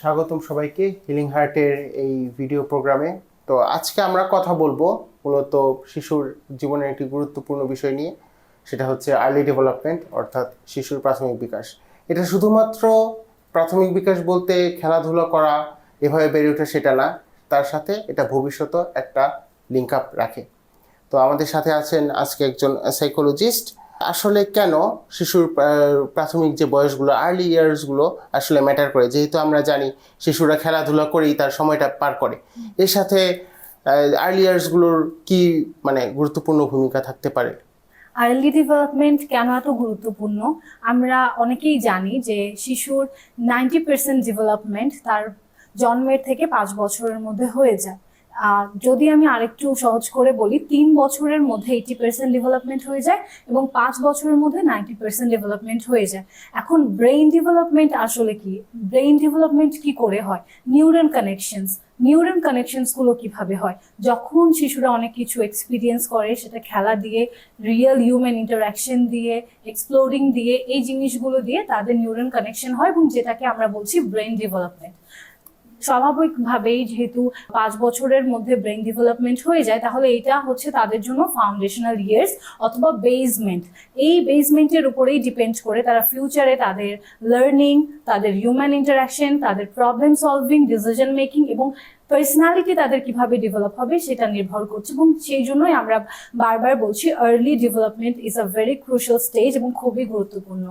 স্বাগতম সবাইকে হিলিং হার্টের এই ভিডিও প্রোগ্রামে তো আজকে আমরা কথা বলব মূলত শিশুর জীবনের একটি গুরুত্বপূর্ণ বিষয় নিয়ে, সেটা হচ্ছে আর্লি ডেভেলপমেন্ট অর্থাৎ শিশুর প্রাথমিক বিকাশ। এটা শুধুমাত্র প্রাথমিক বিকাশ বলতে খেলাধুলা করা, এভাবে বেড়ে ওঠে সেটা না, তার সাথে এটা ভবিষ্যতে একটা লিঙ্ক আপ রাখে। তো আমাদের সাথে আছেন আজকে একজন সাইকোলজিস্ট আসলে কেন শিশুর প্রাথমিক যে বয়সগুলো আর্লি ইয়ার্সগুলো আসলে ম্যাটার করে? যেহেতু আমরা জানি শিশুরা খেলাধুলা করেই তার সময়টা পার করে। এর সাথে আর্লি ইয়ার্সগুলোর কি মানে গুরুত্বপূর্ণ ভূমিকা থাকতে পারে? আর্লি ডেভেলপমেন্ট কেন এত গুরুত্বপূর্ণ? আমরা অনেকেই জানি যে শিশুর নাইনটি পার্সেন্ট ডেভেলপমেন্ট তার জন্মের থেকে পাঁচ বছরের মধ্যে হয়ে যায়। যদি আমি আরেকটু সহজ করে বলি, তিন বছরের মধ্যে এইটি পার্সেন্ট ডেভেলপমেন্ট হয়ে যায় এবং পাঁচ বছরের মধ্যে নাইনটি পার্সেন্ট ডেভেলপমেন্ট হয়ে যায়। এখন ব্রেইন ডেভেলপমেন্ট আসলে কি? ব্রেইন ডেভেলপমেন্ট কি করে হয়? নিউরন কানেকশনস নিউরন কানেকশনসগুলো কীভাবে হয়? যখন শিশুরা অনেক কিছু এক্সপিরিয়েন্স করে, সেটা খেলা দিয়ে রিয়েল হিউম্যান ইন্টারাকশন দিয়ে এক্সপ্লোরিং দিয়ে, এই জিনিসগুলো দিয়ে তাদের নিউরন কানেকশন হয় এবং যেটাকে আমরা বলছি ব্রেন ডেভেলপমেন্ট স্বাভাবিকভাবেই যেহেতু পাঁচ বছরের মধ্যে ব্রেন ডেভেলপমেন্ট হয়ে যায়, তাহলে এটা হচ্ছে তাদের জন্য ফাউন্ডেশনাল ইয়ার্স অথবা বেসমেন্ট এই বেসমেন্টের উপরেই ডিপেন্ড করে তারা ফিউচারে তাদের লার্নিং তাদের হিউম্যান ইন্টারাকশন তাদের প্রবলেম সলভিং ডিসিশন মেকিং এবং পার্সোনালিটি তাদের কীভাবে ডেভেলপ হবে সেটা নির্ভর করছে এবং সেই জন্যই আমরা বারবার বলছি early development is a very crucial stage এবং খুবই গুরুত্বপূর্ণ।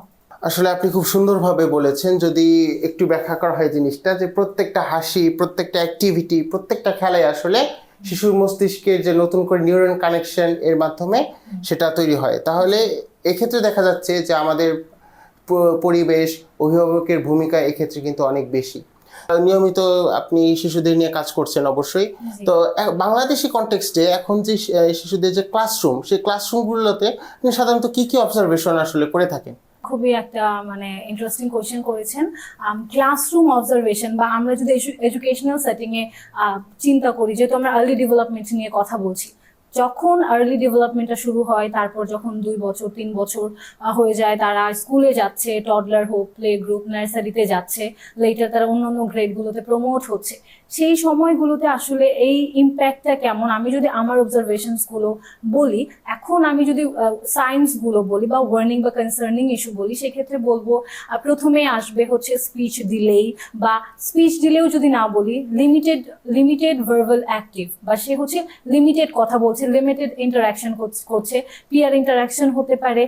আসলে আপনি খুব সুন্দরভাবে বলেছেন যদি একটু ব্যাখ্যা করা হয় জিনিসটা যে প্রত্যেকটা হাসি প্রত্যেকটা অ্যাক্টিভিটি প্রত্যেকটা খেলায় আসলে শিশুর মস্তিষ্কের যে নতুন করে নিউরন কানেকশন এর মাধ্যমে সেটা তৈরি হয়। তাহলে এক্ষেত্রে দেখা যাচ্ছে যে আমাদের পরিবেশ অভিভাবকের ভূমিকা এক্ষেত্রে কিন্তু অনেক বেশি। নিয়মিত আপনি শিশুদের নিয়ে কাজ করছেন অবশ্যই। তো বাংলাদেশি কনটেক্সটে এখন যে শিশুদের যে ক্লাসরুম সেই ক্লাসরুমগুলোতে আপনি সাধারণত কি কি অবজারভেশন আসলে করে থাকেন? খুবই একটা মানে ইন্টারেস্টিং কোয়েশ্চেন করেছেন। ক্লাসরুম অবজারভেশন বা আমরা যদি এডুকেশনাল সেটিংয়ে চিন্তা করি, যেহেতু আমরা আর্লি ডেভেলপমেন্ট নিয়ে কথা বলছি যখন আর্লি ডেভেলপমেন্টটা শুরু হয়, তারপর যখন দুই বছর, তিন বছর হয়ে যায়, তারা স্কুলে যাচ্ছে টডলার হোক প্লে গ্রুপ নার্সারিতে যাচ্ছে লেটার তারা অন্যান্য গ্রেডগুলোতে প্রমোট হচ্ছে। সেই সময়গুলোতে আসলে এই ইম্প্যাক্টটা কেমন? আমি যদি আমার অবজারভেশনসগুলো বলি, এখন আমি যদি সায়েন্সগুলো বলি বা ওয়ার্নিং বা কনসার্নিং ইস্যু বলি, সেক্ষেত্রে বলব প্রথমে আসবে হচ্ছে স্পিচ দিলেই বা স্পিচ দিলেও যদি না বলি লিমিটেড লিমিটেড ভার্বাল অ্যাক্টিভ বা সে হচ্ছে লিমিটেড কথা বলছে লিমিটেড ইন্টারাকশন করছে পিয়ার ইন্টারাকশন হতে পারে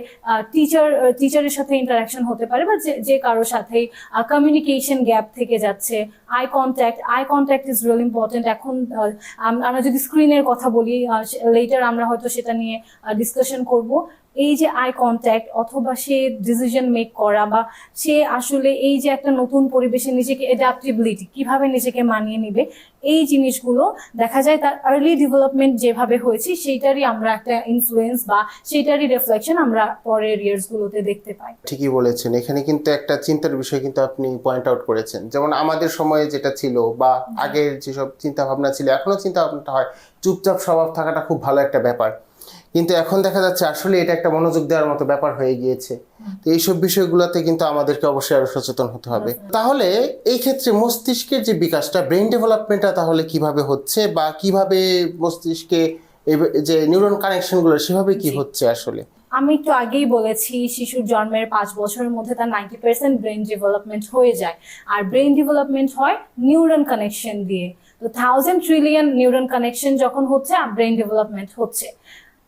টিচার টিচারের সাথে ইন্টারাকশন হতে পারে বা যে কারও কারোর সাথেই কমিউনিকেশন গ্যাপ থেকে যাচ্ছে eye contact eye contact is real important এখন আমরা যদি স্ক্রিনের কথা বলি লেটার আমরা হয়তো সেটা নিয়ে ডিসকাশন করব। এই যে আই কন্ট্যাক্ট অথবা সে ডিসিশন মেক করা বা সে আসলে এই যে একটা নতুন পরিবেশে নিজেকে অ্যাডাপ্টেবিলিটি কীভাবে নিজেকে মানিয়ে নিবে এই জিনিসগুলো দেখা যায় তার আর্লি ডেভেলপমেন্ট যেভাবে হয়েছে সেইটারই আমরা একটা ইনফ্লুয়েন্স বা সেইটারই রিফ্লেকশন আমরা পরের ইয়ার্সগুলোতে দেখতে পাই। ঠিকই বলেছেন। এখানে কিন্তু একটা চিন্তার বিষয় কিন্তু আপনি পয়েন্ট আউট করেছেন। যেমন আমাদের সময়ে যেটা ছিল বা আগের যেসব চিন্তা ভাবনা ছিল এখনও চিন্তা ভাবনাটা হয় চুপচাপ স্বভাব থাকাটা খুব ভালো একটা ব্যাপার। কিন্তু এখন দেখা যাচ্ছে আসলে এটা একটা মনোযোগ দেওয়ার মতো ব্যাপার হয়ে গিয়েছে। তো এইসব বিষয়গুলোতে কিন্তু আমাদেরকে অবশ্যই আরও সচেতন হতে হবে। তাহলে এই ক্ষেত্রে মস্তিষ্কের যে বিকাশটা ব্রেন ডেভেলপমেন্টটা তাহলে কীভাবে হচ্ছে বা কীভাবে মস্তিষ্কে যে নিউরন কানেকশনগুলো সেভাবে কি হচ্ছে আসলে? আমি একটু আগেই বলেছি শিশুর জন্মের পাঁচ বছরের মধ্যে তার নাইনটি পার্সেন্ট ব্রেন ডেভেলপমেন্ট হয়ে যায়। আর ব্রেন ডেভেলপমেন্ট হয় নিউরন কানেকশন দিয়ে। তো থাউজেন্ড ট্রিলিয়ন নিউরন কানেকশন যখন হচ্ছে আর ব্রেন ডেভেলপমেন্ট হচ্ছে।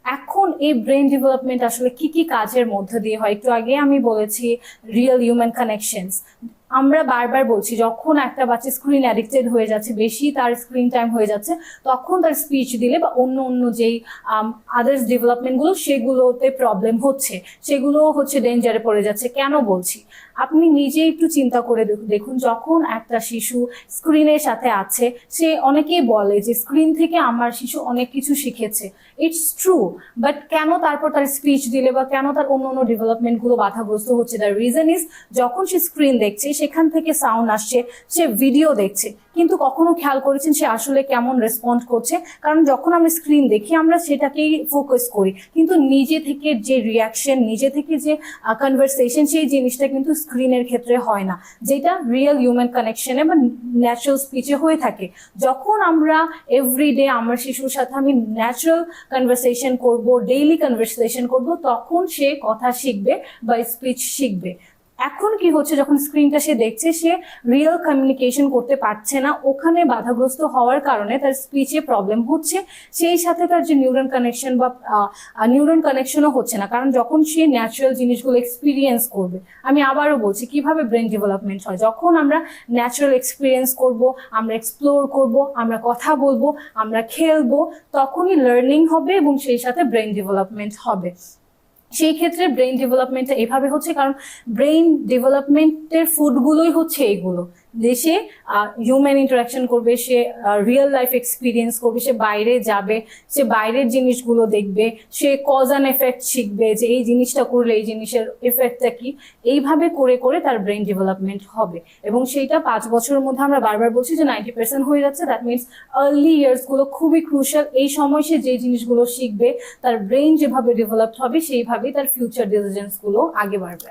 এখন এই ব্রেন ডেভেলপমেন্ট আসলে কি কি কাজের মধ্যে দিয়ে হয়? একটু আগে আমি বলেছি রিয়েল হিউম্যান কানেকশনস আমরা বারবার বলছি, যখন একটা বাচ্চা স্ক্রিন অ্যাডিক্টেড হয়ে যাচ্ছে, বেশি তার স্ক্রিন টাইম হয়ে যাচ্ছে, তখন তার স্পিচ দিলে বা অন্য অন্য যেই আদার্স ডেভেলপমেন্টগুলো সেগুলোতে প্রবলেম হচ্ছে। সেগুলো হচ্ছে ডেঞ্জারে পড়ে যাচ্ছে। কেন বলছি? আপনি নিজে একটু চিন্তা করে দেখ- দেখুন, যখন একটা শিশু স্ক্রিনের সাথে আছে, সে অনেকেই বলে যে স্ক্রিন থেকে আমার শিশু অনেক কিছু শিখেছে। ইটস ট্রু বাট কেন তারপর তার স্পিচ দিলে বা কেন তার অন্য অন্য ডেভেলপমেন্টগুলো বাধাগ্রস্ত হচ্ছে? দ্য রিজন ইজ যখন সে স্ক্রিন দেখছে সেখান থেকে সাউন্ড আসছে, সে ভিডিও দেখছে। কিন্তু কখনো খেয়াল করেছেন সে আসলে কেমন রেসপন্ড করছে? কারণ যখন আমরা স্ক্রিন দেখি, আমরা সেটাকেই ফোকাস করি। কিন্তু নিজে থেকে যে রিয়াকশন নিজে থেকে যে কনভারসেশন সেই জিনিসটা কিন্তু স্ক্রিনের ক্ষেত্রে হয় না। যেটা রিয়েল হিউম্যান কানেকশনে বা ন্যাচারাল স্পিচে হয়ে থাকে। যখন আমরা এভরিডে আমার শিশুর সাথে আমি ন্যাচারাল কনভারসেশন করব ডেইলি কনভারসেশন করব, তখন সে কথা শিখবে বা স্পিচ শিখবে। এখন কি হচ্ছে যখন স্ক্রিনটা সে দেখছে, সে রিয়েল কমিউনিকেশন করতে পারছে না, ওখানে বাধাগ্রস্ত হওয়ার কারণে তার স্পিচে প্রবলেম হচ্ছে, সেই সাথে তার যে নিউরন কানেকশন বা নিউরন কানেকশনও হচ্ছে না। কারণ যখন সে ন্যাচারাল জিনিসগুলো এক্সপিরিয়েন্স করবে, আমি আবারও বলছি কীভাবে ব্রেন ডেভেলপমেন্ট হয়? যখন আমরা ন্যাচারাল এক্সপিরিয়েন্স করব, আমরা এক্সপ্লোর করব, আমরা কথা বলব, আমরা খেলব, তখনই লার্নিং হবে এবং সেই সাথে ব্রেন ডেভেলপমেন্ট হবে। সেই ক্ষেত্রে ব্রেইন ডেভেলপমেন্টটা এভাবে হচ্ছে কারণ ব্রেইন ডেভেলপমেন্টের ফুডগুলোই হচ্ছে এগুলো। সে হিউম্যান ইন্টারাকশন করবে, সে রিয়েল লাইফ এক্সপিরিয়েন্স করবে, সে বাইরে যাবে, সে বাইরের জিনিসগুলো দেখবে, সে কজ অ্যান্ড এফেক্ট শিখবে যে এই জিনিসটা করলে এই জিনিসের এফেক্টটা কি। এইভাবে করে করে তার ব্রেন ডেভেলপমেন্ট হবে। এবং সেইটা পাঁচ বছরের মধ্যে আমরা বারবার বলছি যে নাইনটি পার্সেন্ট হয়ে যাচ্ছে। দ্যাট মিনস আর্লি ইয়ার্সগুলো খুবই ক্রুশাল এই সময় সে যে জিনিসগুলো শিখবে, তার ব্রেন যেভাবে ডেভেলপড হবে, সেইভাবেই তার ফিউচার ডিসিশনসগুলো আগে বাড়বে।